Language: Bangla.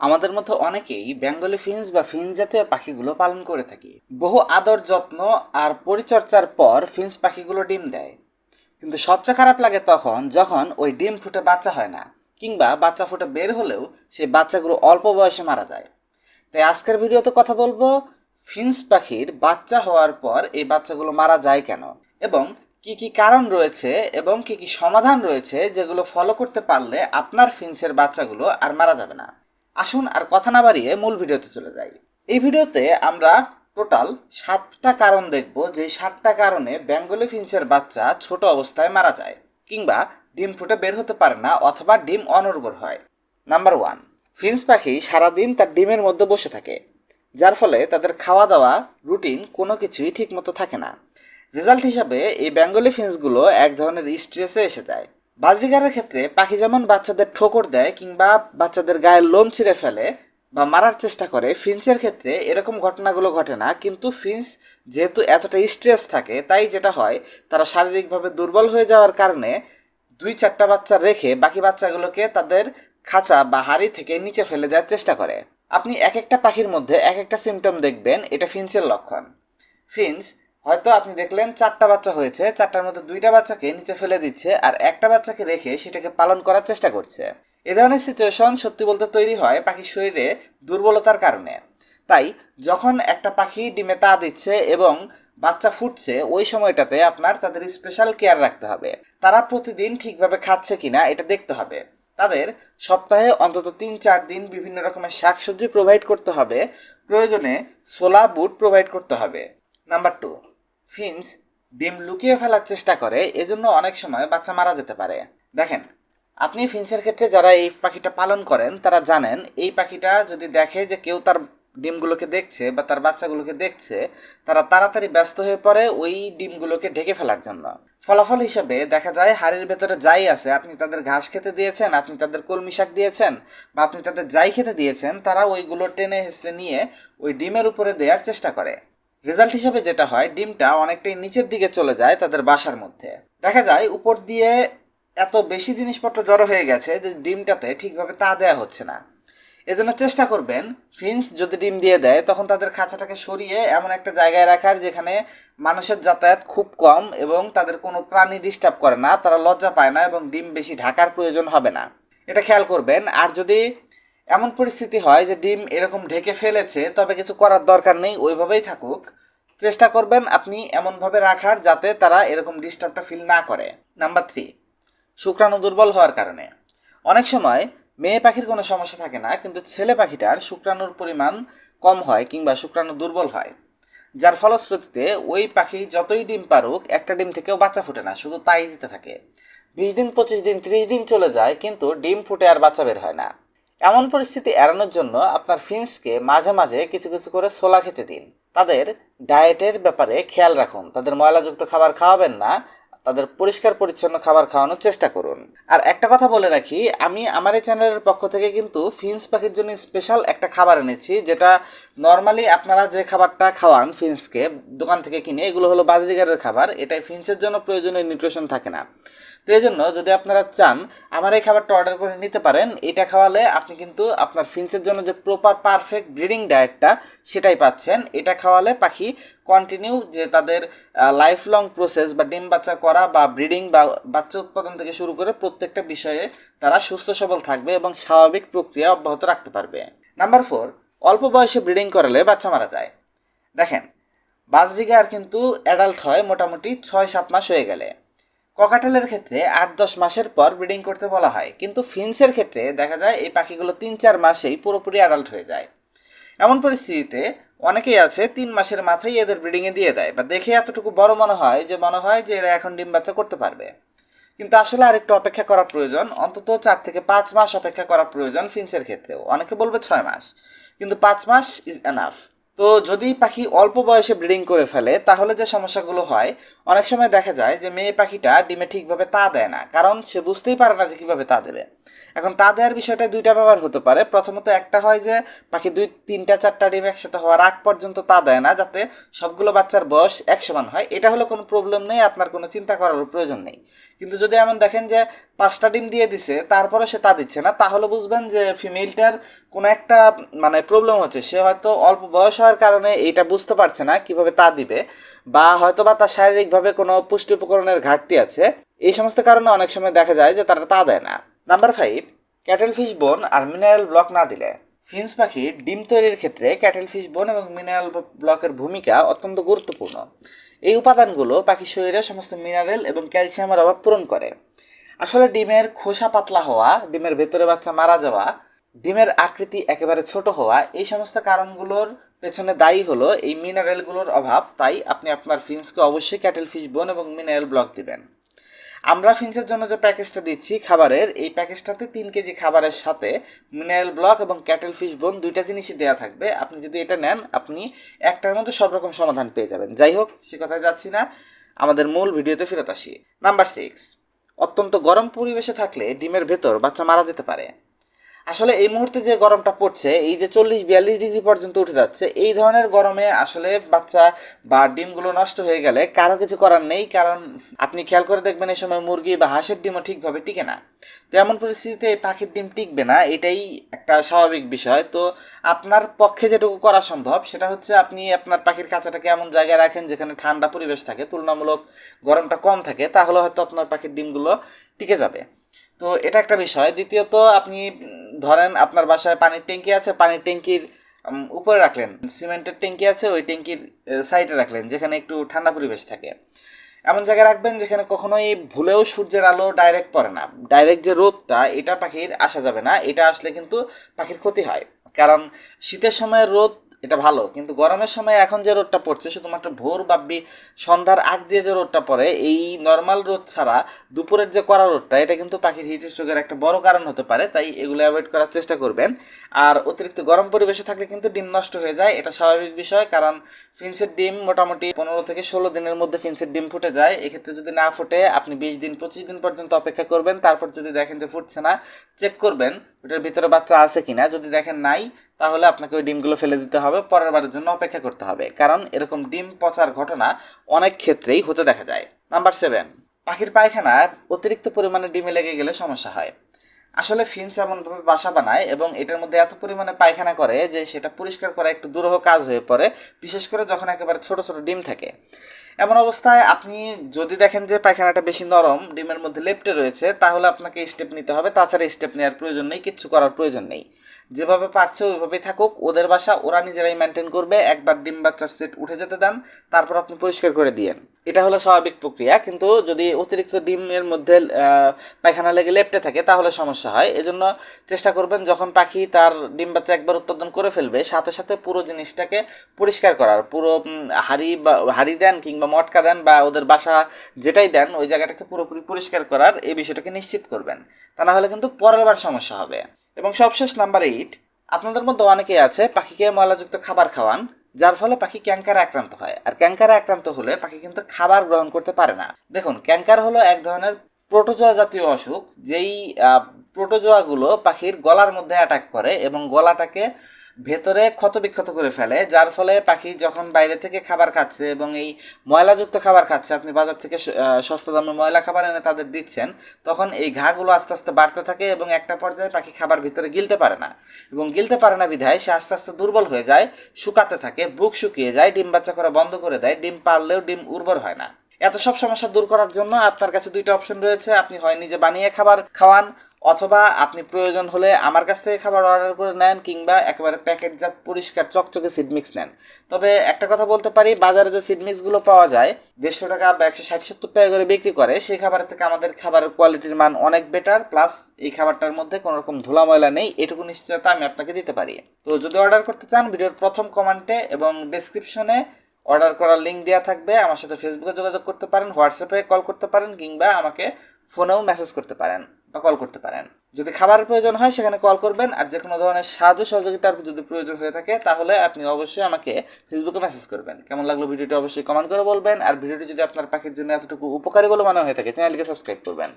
আমাদের মধ্যে অনেকেই বেঙ্গলি ফিন্স বা ফিন্স জাতীয় পাখিগুলো পালন করে থাকি। বহু আদর যত্ন আর পরিচর্যার পর ফিন্স পাখিগুলো ডিম দেয়। কিন্তু সবচেয়ে খারাপ লাগে তখন যখন ওই ডিম ফুটে বাচ্চা হয় না, কিংবা বাচ্চা ফুটে বের হলেও সেই বাচ্চাগুলো অল্প বয়সে মারা যায়। তাই আজকের ভিডিওতে কথা বলব, ফিন্স পাখির বাচ্চা হওয়ার পর এই বাচ্চাগুলো মারা যায় কেন? এবং কি কি কারণ রয়েছে এবং কি কি সমাধান রয়েছে যেগুলো ফলো করতে পারলে আপনার ফিন্সের বাচ্চাগুলো আর মারা যাবে না? আসুন আর কথা না বাড়িয়ে মূল ভিডিওতে চলে যাই। এই ভিডিওতে আমরা টোটাল সাতটা কারণ দেখব, যে সাতটা কারণে বেঙ্গলি ফিন্সের বাচ্চা ছোট অবস্থায় মারা যায়, কিংবা ডিম ফুটে বের হতে পারে না অথবা ডিম অনুর্বর হয়। নাম্বার ওয়ান ফিন্স পাখি সারাদিন তার ডিমের মধ্যে বসে থাকে, যার ফলে তাদের খাওয়া দাওয়া রুটিন কোনো কিছুই ঠিকমতো থাকে না। রেজাল্ট হিসাবে এই বেঙ্গলি ফিন্সগুলো এক ধরনের স্ট্রেসে এসে যায়। বাজিগারের ক্ষেত্রে পাখি যেমন বাচ্চাদের ঠোকর দেয় কিংবা বাচ্চাদের গায়ে লোম ছিঁড়ে ফেলে বা মারার চেষ্টা করে ফিন্সের ক্ষেত্রে এরকম ঘটনাগুলো ঘটে না। কিন্তু ফিন্স যেহেতু এতটা স্ট্রেস থাকে, তাই যেটা হয়, তারা শারীরিকভাবে দুর্বল হয়ে যাওয়ার কারণে দুই চারটা বাচ্চা রেখে বাকি বাচ্চাগুলোকে তাদের খাঁচা বা হাড়ি থেকে নিচে ফেলে দেওয়ার চেষ্টা করে। আপনি এক একটা পাখির মধ্যে এক একটা সিমটম দেখবেন, এটা ফিন্সের লক্ষণ। ফিন্স হয়তো আপনি দেখলেন চারটা বাচ্চা হয়েছে, চারটার মধ্যে দুইটা বাচ্চাকে নিচে ফেলে দিচ্ছে আর একটা বাচ্চাকে রেখে সেটাকে পালন করার চেষ্টা করছে। এ ধরনের সিচুয়েশন সত্যি বলতে তৈরি হয় পাখির শরীরে দুর্বলতার কারণে। তাই যখন একটা পাখি ডিমে তা দিচ্ছে এবং বাচ্চা ফুটছে, ওই সময়টাতে আপনার তাদের স্পেশাল কেয়ার রাখতে হবে। তারা প্রতিদিন ঠিকভাবে খাচ্ছে কিনা এটা দেখতে হবে। তাদের সপ্তাহে অন্তত তিন চার দিন বিভিন্ন রকমের শাকসবজি প্রোভাইড করতে হবে। প্রয়োজনে ছোলা, বুট প্রোভাইড করতে হবে। নাম্বার টু ফিন্স ডিম লুকিয়ে ফেলার চেষ্টা করে, এজন্য অনেক সময় বাচ্চা মারা যেতে পারে। দেখেন, আপনি ফিন্সের ক্ষেত্রে যারা এই পাখিটা পালন করেন, তারা জানেন এই পাখিটা যদি দেখে যে কেউ তার ডিমগুলোকে দেখছে বা তার বাচ্চাগুলোকে দেখছে, তারা তাড়াতাড়ি ব্যস্ত হয়ে পড়ে ওই ডিমগুলোকে ঢেকে ফেলার জন্য। ফলাফল হিসেবে দেখা যায়, হাড়ির ভেতরে যাই আছে, আপনি তাদের ঘাস খেতে দিয়েছেন, আপনি তাদের কলমি শাক দিয়েছেন, বা আপনি তাদের যাই খেতে দিয়েছেন, তারা ওইগুলো টেনে হেসে নিয়ে ওই ডিমের উপরে দেওয়ার চেষ্টা করে। রেজাল্ট হিসেবে যেটা হয়, ডিমটা অনেকটাই নিচের দিকে চলে যায় তাদের বাসার মধ্যে। দেখা যায়, উপর দিয়ে এত বেশি জিনিসপত্র জড়ো হয়ে গেছে যে ডিমটাতে ঠিকভাবে তা দেওয়া হচ্ছে না। এজন্য চেষ্টা করবেন ফিন্স যদি ডিম দিয়ে দেয়, তখন তাদের খাঁচাটাকে সরিয়ে এমন একটা জায়গায় রাখার যেখানে মানুষের যাতায়াত খুব কম এবং তাদের কোনো প্রাণী ডিস্টার্ব করে না, তারা লজ্জা পায় না এবং ডিম বেশি ঢাকার প্রয়োজন হবে না। এটা খেয়াল করবেন, আর যদি এমন পরিস্থিতি হয় যে ডিম এরকম ঢেকে ফেলেছে, তবে কিছু করার দরকার নেই, ওইভাবেই থাকুক। চেষ্টা করবেন আপনি এমনভাবে রাখার যাতে তারা এরকম ডিস্টার্বটা ফিল না করে। নাম্বার থ্রি, শুক্রাণু দুর্বল হওয়ার কারণে। অনেক সময় মেয়ে পাখির কোনো সমস্যা থাকে না, কিন্তু ছেলে পাখিটার শুক্রাণুর পরিমাণ কম হয় কিংবা শুক্রাণু দুর্বল হয়। যার ফলশ্রুতিতে ওই পাখি যতই ডিম পারুক, একটা ডিম থেকেও বাচ্চা ফুটে না, শুধু তাই দিতে থাকে। বিশ দিন, পঁচিশ দিন, ত্রিশ দিন চলে যায়, কিন্তু ডিম ফুটে আর বাচ্চা বের হয় না। এমন পরিস্থিতি এড়ানোর জন্য আপনার ফিন্সকে মাঝে মাঝে কিছু কিছু করে ছোলা খেতে দিন। তাদের ডায়েটের ব্যাপারে খেয়াল রাখুন। তাদের ময়লাযুক্ত খাবার খাওয়াবেন না। তাদের পরিষ্কার পরিচ্ছন্ন খাবার খাওয়ানোর চেষ্টা করুন। আর একটা কথা বলে রাখি, আমি আমার এই চ্যানেলের পক্ষ থেকে কিন্তু ফিন্স পাখির জন্য স্পেশাল একটা খাবার এনেছি, যেটা নর্মালি আপনারা যে খাবারটা খাওয়ান ফিন্সকে দোকান থেকে কিনে, এগুলো হলো বাজিগারের খাবার। এটাই ফিন্সের জন্য প্রয়োজনীয় নিউট্রিশন থাকে না। তো এই জন্য যদি আপনারা চান, আমার এই খাবারটা অর্ডার করে নিতে পারেন। এটা খাওয়ালে আপনি কিন্তু আপনার ফিন্সের জন্য যে প্রপার পারফেক্ট ব্রিডিং ডায়েটটা সেটাই পাচ্ছেন। এটা খাওয়ালে পাখি কন্টিনিউ যে তাদের লাইফ লং প্রসেস বা ডিম বাচ্চা করা বা ব্রিডিং বা বাচ্চা উৎপাদন থেকে শুরু করে প্রত্যেকটা বিষয়ে তারা সুস্থ সবল থাকবে এবং স্বাভাবিক প্রক্রিয়া অব্যাহত রাখতে পারবে। নাম্বার ফোর অল্প বয়সে ব্রিডিং করালে বাচ্চা মারা যায়। দেখেন, বাজরিগার কিন্তু অ্যাডাল্ট হয় মোটামুটি ছয় সাত মাস হয়ে গেলে। ককাটেলের ক্ষেত্রে আট দশ মাসের পর ব্রিডিং করতে বলা হয়, কিন্তু ফিন্সের ক্ষেত্রে দেখা যায় এই পাখিগুলো তিন চার মাসেই পুরোপুরি অ্যাডাল্ট হয়ে যায়। এমন পরিস্থিতিতে অনেকেই আছে তিন মাসের মাথায় এদের ব্রিডিংয়ে দিয়ে দেয় বা দেখে এতটুকু বড় মনে হয় যে মনে হয় যে এরা এখন ডিম বাচ্চা করতে পারবে। কিন্তু আসলে আরেকটু অপেক্ষা করা প্রয়োজন, অন্তত চার থেকে পাঁচ মাস অপেক্ষা করা প্রয়োজন ফিন্সের ক্ষেত্রেও। অনেকে বলবে ছয় মাস। কিন্তু পাঁচ মাস ইজ এনাফ তো যদি পাখি অল্প বয়সে ব্রিডিং করে ফেলে, তাহলে যে সমস্যাগুলো হয়, অনেক সময় দেখা যায় যে মেয়ে পাখিটা ডিমে ঠিকভাবে তা দেয় না। কারণ সে বুঝতেই পারে না যে কীভাবে তা দেবে। এখন তা দেওয়ার বিষয়টা দুইটা ব্যবহার হতে পারে। প্রথমত একটা হয় যে পাখি দুই, তিনটা, চারটা ডিম একসাথে হওয়ার আগ পর্যন্ত তা দেয় না, যাতে সবগুলো বাচ্চার বয়স এক সমান হয়। এটা হলো কোনো প্রবলেম নেই, আপনার কোনো চিন্তা করার প্রয়োজন নেই। কিন্তু যদি এমন দেখেন যে, পাঁচটা ডিম দিয়ে দিছে তারপরে সে তা দিচ্ছে না, তাহলে বুঝবেন যে ফিমেলটার কোনো একটা মানে প্রবলেম হচ্ছে। সে হয়তো অল্প বয়স হওয়ার কারণে এইটা বুঝতে পারছে না কীভাবে তা দিবে, বা হয়তো বা তার শারীরিকভাবে কোনো পুষ্টি উপকরণের ঘাটতি আছে। এই সমস্ত কারণে অনেক সময় দেখা যায় যে, তারা তা দেয় না। নাম্বার ফাইভ ক্যাটেল ফিশ বোন আর মিনারেল ব্লক না দিলে। ফিন্স পাখির ডিম তৈরির ক্ষেত্রে ক্যাটেল ফিশ বোন এবং মিনারেল ব্লকের ভূমিকা অত্যন্ত গুরুত্বপূর্ণ। এই উপাদানগুলো পাখির শরীরে সমস্ত মিনারেল এবং ক্যালসিয়ামের অভাব পূরণ করে। আসলে ডিমের খোসা পাতলা হওয়া, ডিমের ভেতরে বাচ্চা মারা যাওয়া, ডিমের আকৃতি একেবারে ছোট হওয়া, এই সমস্ত কারণগুলোর পেছনে দায়ী হলো এই মিনারেলগুলোর অভাব। তাই আপনি আপনার ফিন্সকে অবশ্যই ক্যাটেল ফিশ বোন এবং মিনারেল ব্লক দিবেন। আমরা ফিন্সের জন্য যে প্যাকেজটা দিচ্ছি খাবারের, এই প্যাকেজটাতে তিন কেজি খাবারের সাথে মিনারেল ব্লক এবং ক্যাটেল ফিশ বোন দুইটা জিনিসই দেওয়া থাকবে। আপনি যদি এটা নেন, আপনি একটার মধ্যে সব রকম সমাধান পেয়ে যাবেন। যাই হোক, সে কথায় যাচ্ছি না। আমাদের মূল ভিডিওতে ফেরত আসি। নাম্বার সিক্স অত্যন্ত গরম পরিবেশে থাকলে ডিমের ভেতর বাচ্চা মারা যেতে পারে। আসলে এই মুহূর্তে যে গরমটা পড়ছে, এই যে চল্লিশ বিয়াল্লিশ ডিগ্রি পর্যন্ত উঠে যাচ্ছে, এই ধরনের গরমে আসলে বাচ্চা বা ডিমগুলো নষ্ট হয়ে গেলে কারও কিছু করার নেই, কারণ আপনি খেয়াল করে দেখবেন এই সময় মুরগি বা হাঁসের ডিমও ঠিকভাবে টিকে না। তো এমন পরিস্থিতিতে পাখির ডিম টিকবে না, এটাই একটা স্বাভাবিক বিষয়। তো আপনার পক্ষে যেটুকু করা সম্ভব, সেটা হচ্ছে আপনি আপনার পাখির কাঁচাটাকে এমন জায়গায় রাখেন যেখানে ঠান্ডা পরিবেশ থাকে, তুলনামূলক গরমটা কম থাকে, তাহলে হয়তো আপনার পাখির ডিমগুলো টিকে যাবে। তো এটা একটা বিষয়। দ্বিতীয়ত, আপনি ধরেন আপনার বাসায় পানির ট্যাঙ্কি আছে, পানির ট্যাঙ্কির উপরে রাখলেন, সিমেন্টের ট্যাঙ্কি আছে, ওই ট্যাঙ্কির সাইডে রাখলেন, যেখানে একটু ঠান্ডা পরিবেশ থাকে। এমন জায়গায় রাখবেন যেখানে কখনোই ভুলেও সূর্যের আলো ডাইরেক্ট পড়ে না। ডাইরেক্ট যে রোদটা, এটা পাখির আসা যাবে না, এটা আসলে কিন্তু পাখির ক্ষতি হয়। কারণ শীতের সময় রোদ এটা ভালো। কিন্তু গরমের সময় এখন যে রোদটা পড়ছে, শুধুমাত্র ভোর বা সন্ধ্যার আগ দিয়ে যে রোদটা পড়ে, এই নর্মাল রোদ ছাড়া দুপুরের যে কড়া রোদটা, এটা কিন্তু পাখির হিট স্ট্রোকের একটা বড় কারণ হতে পারে, তাই এগুলো অ্যাভয়েড করার চেষ্টা করবেন। আর অতিরিক্ত গরম পরিবেশে থাকলে কিন্তু ডিম নষ্ট হয়ে যায়, এটা স্বাভাবিক বিষয়, কারণ ফিন্সের ডিম মোটামুটি পনেরো থেকে ষোলো দিনের মধ্যে ফিন্সের ডিম ফুটে যায়। এক্ষেত্রে যদি না ফুটে, আপনি বিশ দিন, পঁচিশ দিন পর্যন্ত অপেক্ষা করবেন, তারপর যদি দেখেন যে ফুটছে না চেক করবেন, ওটার ভিতরে বাচ্চা আছে কিনা। যদি দেখেন নাই তাহলে আপনাকে ওই ডিমগুলো ফেলে দিতে হবে, পরের বারের জন্য অপেক্ষা করতে হবে। কারণ এরকম ডিম পচার ঘটনা অনেক ক্ষেত্রেই হতে দেখা যায়। নাম্বার সেভেন পাখির পায়খানা অতিরিক্ত পরিমাণে ডিমে লেগে গেলে সমস্যা হয়। আসলে ফিন্স এমনভাবে বাসা বানায় এবং এটার মধ্যে এত পরিমাণে পায়খানা করে যে সেটা পরিষ্কার করা একটু দুরূহ কাজ হয়ে পড়ে, বিশেষ করে যখন একেবারে ছোট ছোট ডিম থাকে। এমন অবস্থায় আপনি যদি দেখেন যে পায়খানাটা বেশি নরম, ডিমের মধ্যে লেপটে রয়েছে, তাহলে আপনাকে স্টেপ নিতে হবে। তাছাড়া স্টেপ নেওয়ার প্রয়োজন নেই, কিচ্ছু করার প্রয়োজন নেই। যেভাবে পারছে ওইভাবেই থাকুক, ওদের বাসা, ওরা নিজেরাই মেনটেন করবে। একবার ডিম বাচ্চার সেট উঠে যেতে দেন, তারপর আপনি পরিষ্কার করে দিয়েন। এটা হলো স্বাভাবিক প্রক্রিয়া, কিন্তু যদি অতিরিক্ত ডিমের মধ্যে পায়খানা লেগে লেপটে থাকে, তাহলে সমস্যা হয়। এজন্য চেষ্টা করবেন, যখন পাখি তার ডিম বাচ্চা একবার উৎপাদন করে ফেলবে, সাথে সাথে পুরো জিনিসটাকে পরিষ্কার করার। পুরো হাঁড়ি বা, হাঁড়ি দেন কিংবা মটকা দেন বা ওদের বাসা যেটাই দেন, ওই জায়গাটাকে পুরোপুরি পরিষ্কার করার এই বিষয়টাকে নিশ্চিত করবেন। তা না হলে কিন্তু পরের বার সমস্যা হবে। এবং সবশেষ নাম্বার এইট আপনাদের মধ্যে অনেকেই আছে পাখিকে ময়লাযুক্ত খাবার খাওয়ান, যার ফলে পাখি ক্যাঙ্কারে আক্রান্ত হয়। আর ক্যাঙ্কারে আক্রান্ত হলে পাখি কিন্তু খাবার গ্রহণ করতে পারে না। দেখুন ক্যাঙ্কার হলো এক ধরনের প্রোটোজোয়া জাতীয় অসুখ, যেই প্রোটোজোয়াগুলো পাখির গলার মধ্যে অ্যাটাক করে এবং গলাটাকে ভেতরে ক্ষতবিক্ষত করে ফেলে, যার ফলে পাখি যখন বাইরে থেকে খাবার খাচ্ছে এবং এই ময়লাযুক্ত খাবার খাচ্ছে, আপনি বাজার থেকে সস্তা দামে ময়লা খাবার এনে তাদের দিচ্ছেন, তখন এই ঘাগুলো আস্তে আস্তে বাড়তে থাকে এবং একটা পর্যায়ে পাখি খাবার ভিতরে গিলতে পারে না। এবং গিলতে পারে না বিধায় সে আস্তে আস্তে দুর্বল হয়ে যায়, শুকাতে থাকে, বুক শুকিয়ে যায়, ডিম বাচ্চা করা বন্ধ করে দেয়, ডিম পারলেও ডিম উর্বর হয় না। এত সব সমস্যা দূর করার জন্য আপনার কাছে দুইটা অপশন রয়েছে, আপনি হয় নিজে বানিয়ে খাবার খাওয়ান অথবা আপনি প্রয়োজন হলে আমার কাছ থেকে খাবার অর্ডার করে নেন কিংবা একেবারে প্যাকেটজাত পরিষ্কার চকচকে সিড মিক্স নেন। তবে একটা কথা বলতে পারি, বাজারে যে সিড মিক্সগুলো পাওয়া যায়, দেড়শো টাকা বা একশো ষাট সত্তর টাকা করে বিক্রি করে, সেই খাবারের থেকে আমাদের খাবারের কোয়ালিটির মান অনেক বেটার প্লাস এই খাবারটার মধ্যে কোনো রকম ধুলা ময়লা নেই, এটুকু নিশ্চয়তা আমি আপনাকে দিতে পারি। তো যদি অর্ডার করতে চান, ভিডিওর প্রথম কমেন্টে এবং ডেসক্রিপশনে অর্ডার করার লিঙ্ক দেওয়া থাকবে, আমার সাথে ফেসবুকে যোগাযোগ করতে পারেন হোয়াটসঅ্যাপে কল করতে পারেন কিংবা আমাকে ফোনেও মেসেজ করতে পারেন। বা কল করতে পারেন। যদি খাবারের প্রয়োজন হয়, সেখানে কল করবেন। আর যে কোনো ধরনের সাহায্য সহযোগিতার যদি প্রয়োজন হয়ে থাকে, তাহলে আপনি অবশ্যই আমাকে ফেসবুকে মেসেজ করবেন। কেমন লাগল ভিডিওটি অবশ্যই কমেন্ট করে বলবেন। আর ভিডিওটি যদি আপনার পাখির জন্য এতটুকু উপকারী বলে মনে হয়ে থাকে চ্যানেলকে সাবস্ক্রাইব করবেন।